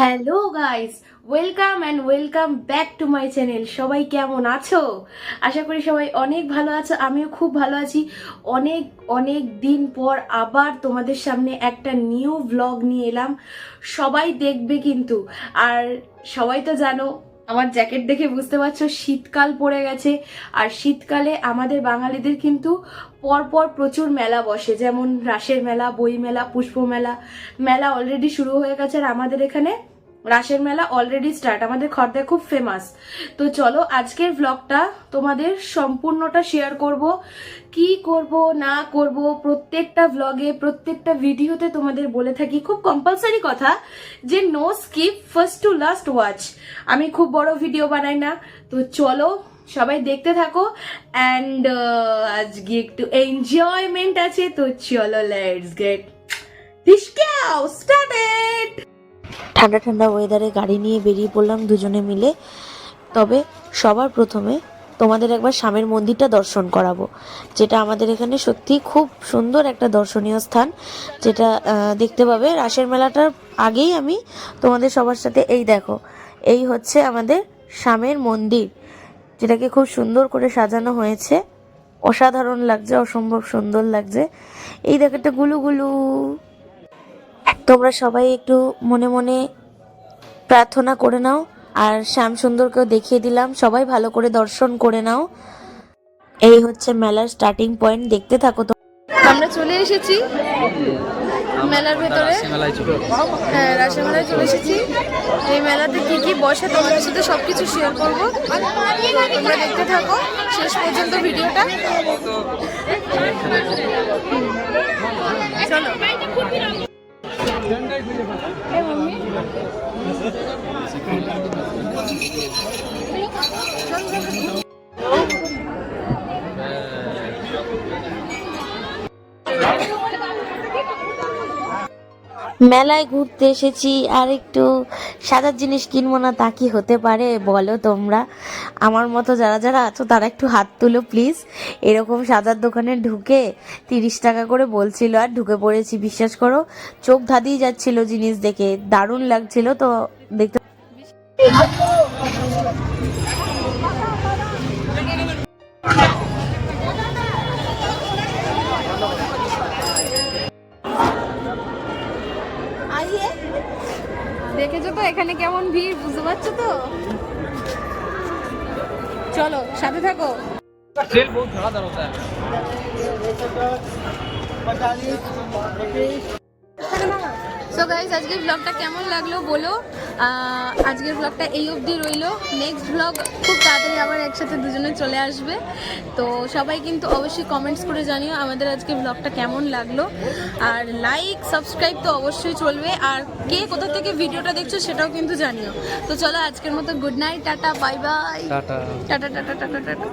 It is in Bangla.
Hello guys welcome and welcome back to my channel সবাই কেমন আছো? আশা করি সবাই অনেক ভালো আছো, আমিও খুব ভালো আছি। অনেক অনেক দিন পর আবার তোমাদের সামনে একটা নিউ ব্লগ নিয়ে এলাম। সবাই দেখবে কিন্তু। আর সবাই তো জানো আমার জ্যাকেট দেখে বুঝতে পারছ, শীতকাল পড়ে গেছে। আর শীতকালে আমাদের বাঙালিদের কিন্তু পরপর প্রচুর মেলা বসে, যেমন রাসের মেলা, বই মেলা, পুষ্প মেলা। মেলা অলরেডি শুরু হয়ে গেছে আর আমাদের এখানে রাসের মেলা অলরেডি স্টার্ট আমাদের খর্দায় খুব ফেমাস তো চলো, আজকের ব্লগটা তোমাদের সম্পূর্ণটা শেয়ার করব। কি করব, না করব, প্রত্যেকটা ব্লগে প্রত্যেকটা ভিডিওতে তোমাদের বলে থাকি খুব কম্পালসারি কথা যে no skip first to last watch আমি খুব বড় ভিডিও বানাই না। তো চলো, সবাই দেখতে থাকো। অ্যান্ড আজকে একটু এনজয়মেন্ট আছে। তো চলো লেটস গেট স্টার্টেড ঠান্ডা ঠান্ডা ওয়েদারে গাড়ি নিয়ে বেরিয়ে পড়লাম দুজনে মিলে। তবে সবার প্রথমে তোমাদের একবার স্বামীর মন্দিরটা দর্শন করাবো, যেটা আমাদের এখানে সত্যি খুব সুন্দর একটা দর্শনীয় স্থান, যেটা দেখতে পাবে রাসের মেলাটার আগেই আমি তোমাদের সবার সাথে এই দেখো, এই হচ্ছে আমাদের স্বামীর মন্দির, যেটাকে খুব সুন্দর করে সাজানো হয়েছে। অসাধারণ লাগছে, অসম্ভব সুন্দর লাগছে। এই দেখো একটা গুলু গুলু তোমরা সবাই একটু মনে মনে প্রার্থনা করে নাও, আর শ্যাম সুন্দরকেও দেখিয়ে দিলাম। সবাই ভালো করে দর্শন করে নাও। এই হচ্ছে মেলার স্টার্টিং পয়েন্ট দেখতে থাকো তো। আমরা চলে এসেছি মেলার ভেতরে। হ্যাঁ রাসমেলায় চলে এসেছি। এই মেলাতে কি কি বসে তোমাদের সাথে সব কিছু শেয়ার করব। তোমরা দেখতে থাকো। শেষ পর্যন্ত ভিডিওটা। É, mami? মেলায় ঘুরতে এসেছি, আর একটু সাজার জিনিস কিনবো না তা কি হতে পারে বলো তোমরা। আমার মতো যারা যারা আছো, তারা একটু হাত তুলো প্লিজ। এরকম সাজার দোকানে ঢুকে তিরিশ টাকা করে বলছিল, আর ঢুকে পড়েছি, বিশ্বাস করো। চোখ ধাঁধিয়ে যাচ্ছিল জিনিস দেখে, দারুণ লাগছিল তো দেখতে দেখেছো তো এখানে কেমন ভিড় বুঝতে পারছো তো চলো সাথে থাকো सेल बहुत धड़ाधड़ होता है সো গাইজ আজকের ব্লগটা কেমন লাগল বলো? আজকের ব্লগটা এই অবধি রইল। নেক্সট ব্লগ খুব তাড়াতাড়ি আবার একসাথে দুজনে চলে আসবে। তো সবাই কিন্তু অবশ্যই কমেন্টস করে জানিও আমাদের আজকে ব্লগটা কেমন লাগল। আর লাইক সাবস্ক্রাইব তো অবশ্যই চলবে। আর কে কোথা থেকে ভিডিওটা দেখছ সেটাও কিন্তু জানিও। তো চলো আজকের মতো good night tata bye bye tata tata tata tata tata.